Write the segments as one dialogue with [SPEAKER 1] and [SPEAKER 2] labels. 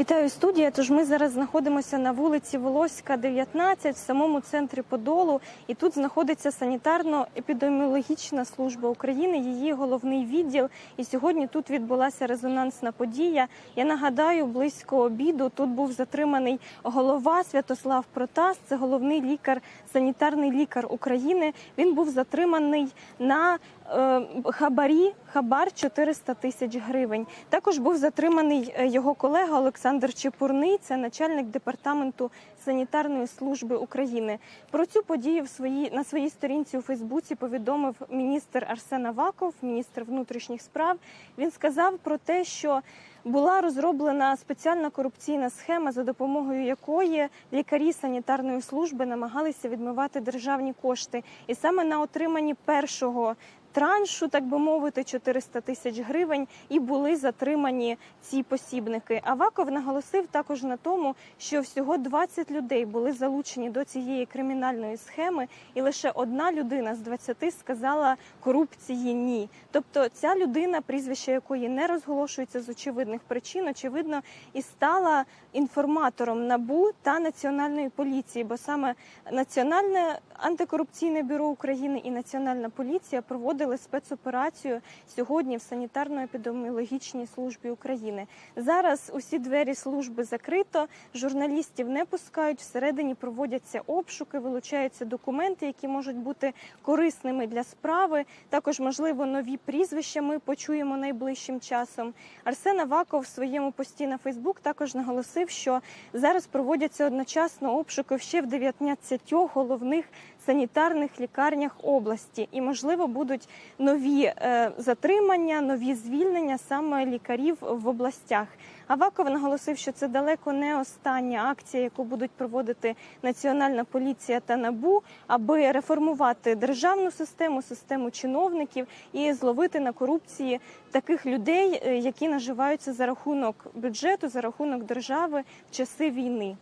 [SPEAKER 1] Вітаю студія. Тож ми зараз знаходимося на вулиці Волоська, 19, в самому центрі Подолу. І тут знаходиться санітарно-епідеміологічна служба України, її головний відділ. І сьогодні тут відбулася резонансна подія. Я нагадаю, близько обіду тут був затриманий голова Святослав Протас. Це головний лікар, санітарний лікар України. Він був затриманий на е, хабарі, хабар 400 тисяч гривень. Також був затриманий е, його колега Олександр Чепурний, це начальник департаменту санітарної служби України. Про цю подію в своїй на своїй сторінці у Фейсбуці повідомив міністр Арсен Аваков, міністр внутрішніх справ. Він сказав про те, що була розроблена спеціальна корупційна схема, за допомогою якої лікарі санітарної служби намагалися відмивати державні кошти, і саме на отриманні першого траншу, так би мовити, 400 тисяч гривень, і були затримані ці посібники. Аваков наголосив також на тому, що всього 20 людей були залучені до цієї кримінальної схеми, і лише одна людина з 20 сказала корупції ні. Тобто ця людина, прізвище якої не розголошується з очевидних причин, очевидно, і стала інформатором набу та національної поліції, бо саме Національне антикорупційне бюро України і Національна поліція проводили спецоперацію сьогодні в санітарно-епідеміологічній службі України. Зараз усі двері служби закрито, журналістів не пускають. Всередині проводяться обшуки, вилучаються документи, які можуть бути корисними для справи. Також, можливо, нові прізвища ми почуємо найближчим часом. Арсен Аваков в своєму пості на Фейсбук також наголосив, що зараз проводяться одночасно обшуки ще в 19 головних санітарних лікарнях області, і можливо будуть нові е, затримання, нові звільнення саме лікарів в областях. Аваков наголосив, що це далеко не остання акція, яку будуть проводити Національна поліція та НАБУ, аби реформувати державну систему, систему чиновників і зловити на корупції таких людей, е, які наживаються за рахунок бюджету, за рахунок держави в часи війни.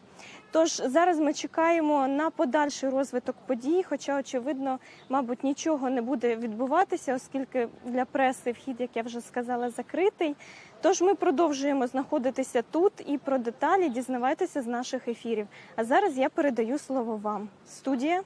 [SPEAKER 1] Тож зараз ми чекаємо на подальший розвиток подій, хоча, очевидно, мабуть, нічого не буде відбуватися, оскільки для преси вхід, як я вже сказала, закритий. Тож ми продовжуємо знаходитися тут і про деталі дізнавайтеся з наших ефірів. А зараз я передаю слово вам. Студія.